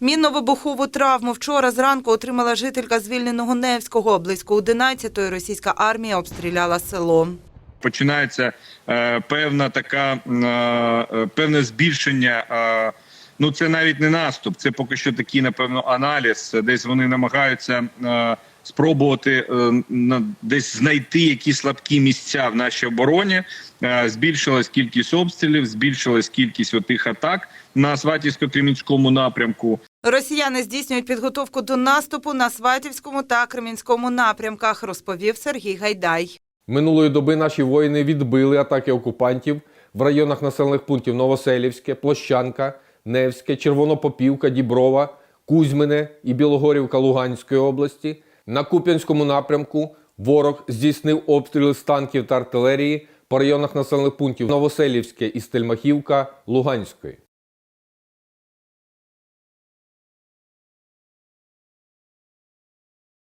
Мінно-вибухову травму вчора зранку отримала жителька звільненого Невського. Близько 11-ї російська армія обстріляла село. починається е, певна така е, е, певне збільшення. Е, ну це навіть не наступ, це поки що такий, напевно, аналіз. Десь вони намагаються е, спробувати е, на десь знайти якісь слабкі місця в нашій обороні. Е, збільшилась кількість обстрілів, збільшилась кількість отих атак на Сватівсько-Кремінському напрямку. Росіяни здійснюють підготовку до наступу на Сватівському та Кремінському напрямках, розповів Сергій Гайдай. Минулої доби наші воїни відбили атаки окупантів в районах населених пунктів Новоселівське, Площанка, Невське, Червонопопівка, Діброва, Кузьмине і Білогорівка Луганської області. На Куп'янському напрямку ворог здійснив обстріли з танків та артилерії по районах населених пунктів Новоселівське і Стельмахівка Луганської.